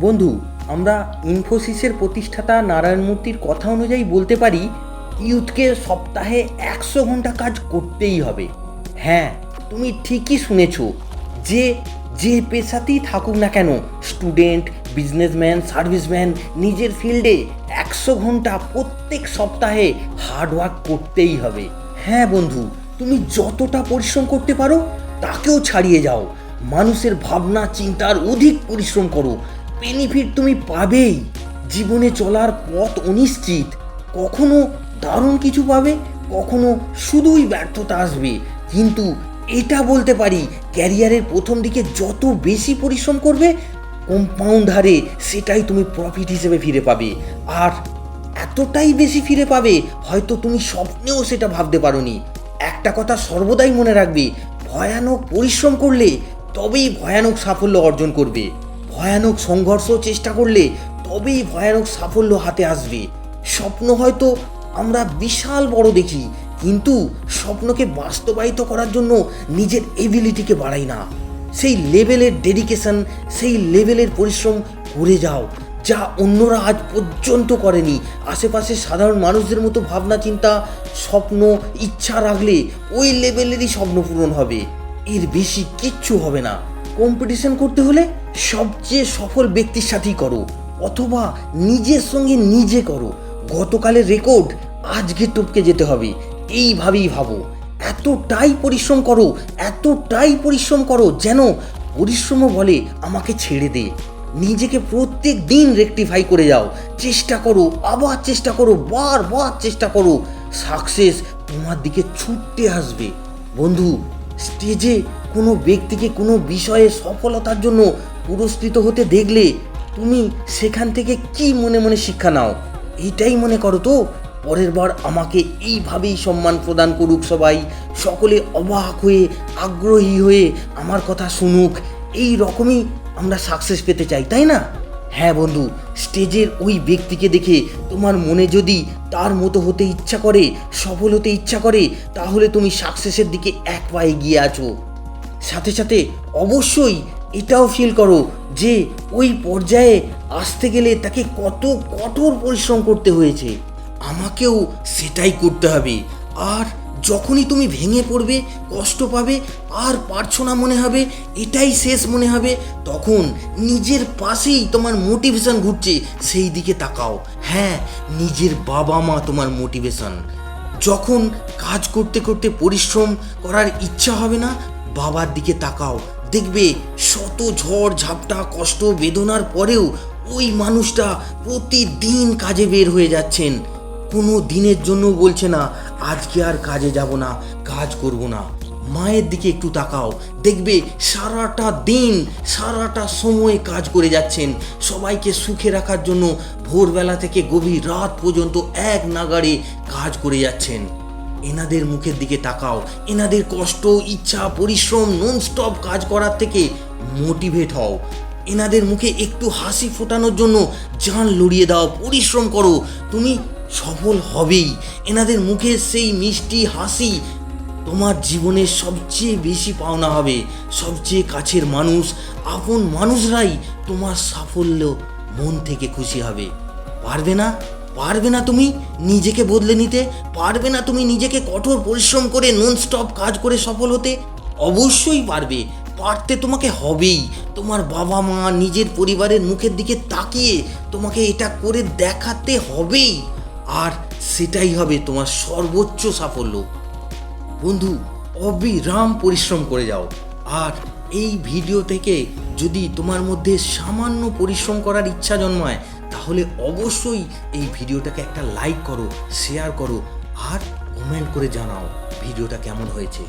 বন্ধু, আমরা ইনফোসিসের প্রতিষ্ঠাতা নারায়ণ মূর্তির কথা অনুযায়ী বলতে পারি, ইউথকে সপ্তাহে একশো ঘণ্টা কাজ করতেই হবে। হ্যাঁ তুমি ঠিকই শুনেছ যে যে পেশাতেই থাকুক না কেন, স্টুডেন্ট, বিজনেসম্যান, সার্ভিসম্যান, নিজের ফিল্ডে একশো ঘণ্টা প্রত্যেক সপ্তাহে হার্ডওয়ার্ক করতেই হবে। হ্যাঁ বন্ধু, তুমি যতটা পরিশ্রম করতে পারো, তাকেও ছাড়িয়ে যাও। মানুষের ভাবনা, চিন্তার অধিক পরিশ্রম করো। বেনিফিট তুমি পাবেই। জীবনে চলার পথ অনিশ্চিত। কখনো দারুণ কিছু পাবে, কখনো শুধুই ব্যর্থতা আসবে। কিন্তু এটা বলতে পারি ক্যারিয়ারের প্রথম দিকে যত বেশি পরিশ্রম করবে কম্পাউন্ড হারে সেটাই তুমি প্রফিট হিসেবে ফিরে পাবে। আর এতটাই বেশি ফিরে পাবে, হয়তো তুমি স্বপ্নেও সেটা ভাবতে পারোনি। একটা কথা সর্বদাই মনে রাখবে, ভয়ানক পরিশ্রম করলে তবেই ভয়ানক সাফল্য অর্জন করবে। ভয়ানক সংঘর্ষ চেষ্টা করলে তবেই ভয়ানক সাফল্য হাতে আসবে। স্বপ্ন হয়তো আমরা বিশাল বড় দেখি, কিন্তু স্বপ্নকে বাস্তবায়িত করার জন্য নিজের এবিলিটিকে বাড়াই না। সেই লেভেলের ডেডিকেশন সেই লেভেলের পরিশ্রম করে যাও, যা অন্যরা আজ পর্যন্ত করেনি। আশেপাশে সাধারণ মানুষদের মতো ভাবনা, চিন্তা, স্বপ্ন, ইচ্ছা রাখলে ওই লেভেলেরই স্বপ্ন পূরণ হবে। এর বেশি কিচ্ছু হবে না। কম্পিটিশন করতে হলে সবচেয়ে সফল ব্যক্তির সাথেই করো, অথবা নিজের সঙ্গে নিজে করো। গতকালের রেকর্ড আজকে টপকে যেতে হবে, এইভাবেই ভাবো। এতটাই পরিশ্রম করো, এতটাই পরিশ্রম করো যেন পরিশ্রমও বলে আমাকে ছেড়ে দে। নিজেকে প্রত্যেক দিন রেকটিফাই করে যাও। চেষ্টা করো, আবার চেষ্টা করো, বারবার চেষ্টা করো। সাকসেস তোমার দিকে ছুটতে আসবে। বন্ধু স্টেজে কোনো ব্যক্তিকে কোনো বিষয়ে সফলতার জন্য পুরস্কৃত হতে দেখলে তুমি সেখান থেকে কি মনে মনে শিক্ষা নাও? এটাই মনে করো তো? পরের বার আমাকে এইভাবেই সম্মান প্রদান করুক সবাই। সকলে অবাক হয়ে, আগ্রহী হয়ে আমার কথা শুনুক। এই রকমই আমরা সাকসেস পেতে চাই, তাই না? হ্যাঁ বন্ধু, স্টেজের ওই ব্যক্তিকে দেখে তোমার মনে যদি তার মতো হতে ইচ্ছা করে, সফল হতে ইচ্ছা করে, তাহলে তুমি সাকসেসের দিকে এক পা এগিয়ে আছো। সাথে সাথে অবশ্যই এটাও ফিল করো যে ওই পর্যায়ে আসতে গেলে তাকে কত কঠোর পরিশ্রম করতে হয়েছে। আমাকেও সেটাই করতে হবে। আর যখনই তুমি ভেঙে পড়বে, কষ্ট পাবে, আর পারছ না মনে হবে, এটাই শেষ মনে হবে, তখন নিজের পাশেই তোমার মোটিভেশন ঘুরছে, সেই দিকে তাকাও। হ্যাঁ নিজের বাবা মা তোমার মোটিভেশন যখন কাজ করতে করতে পরিশ্রম করার ইচ্ছা হবে না বাবার দিকে তাকাও। দেখবে শত ঝড়, ঝাপটা, কষ্ট, বেদনার পরেও ওই মানুষটা প্রতিদিন কাজে বের হয়ে যাচ্ছেন। কোনো দিনের জন্য বলছে না, আজকে আর কাজে যাব না, কাজ করব না। মায়ের দিকে একটু তাকাও। দেখবে সারাটা দিন, সারাটা সময় কাজ করে যাচ্ছেন। সবাইকে সুখে রাখার জন্য ভোরবেলা থেকে গভীর রাত পর্যন্ত এক নাগাড়ে কাজ করে যাচ্ছেন। এনাদের মুখের দিকে তাকাও। এনাদের কষ্ট, ইচ্ছা, পরিশ্রম নন স্টপ কাজ করার থেকে মোটিভেট হও। এনাদের মুখে একটু হাসি ফোটানোর জন্য জান লড়িয়ে দাও, পরিশ্রম করো। তুমি সফল হবেই। এনাদের মুখে সেই মিষ্টি হাসি তোমার জীবনের সবচেয়ে বেশি পাওনা হবে। সবচেয়ে কাছের মানুষ, আপন মানুষরাই তোমার সাফল্য মন থেকে খুশি হবে। পারবে না? পারবে না তুমি নিজেকে বদলে নিতে, পারবে না তুমি নিজেকে কঠোর পরিশ্রম করে নন স্টপ কাজ করে সফল হতে, অবশ্যই পারবে। পারতে তোমাকে হবেই। তোমার বাবা মা নিজের পরিবারের মুখের দিকে তাকিয়ে তোমাকে এটা করে দেখাতে হবেই। আর সেটাই হবে তোমার সর্বোচ্চ সাফল্য। বন্ধু, অবিরাম পরিশ্রম করে যাও। আর এই ভিডিও থেকে যদি তোমার মধ্যে সামান্য পরিশ্রম করার ইচ্ছা জন্মায় তাহলে অবশ্যই এই ভিডিওটাকে একটা লাইক করো শেয়ার করো আর কমেন্ট করে জানাও ভিডিওটা কেমন হয়েছে।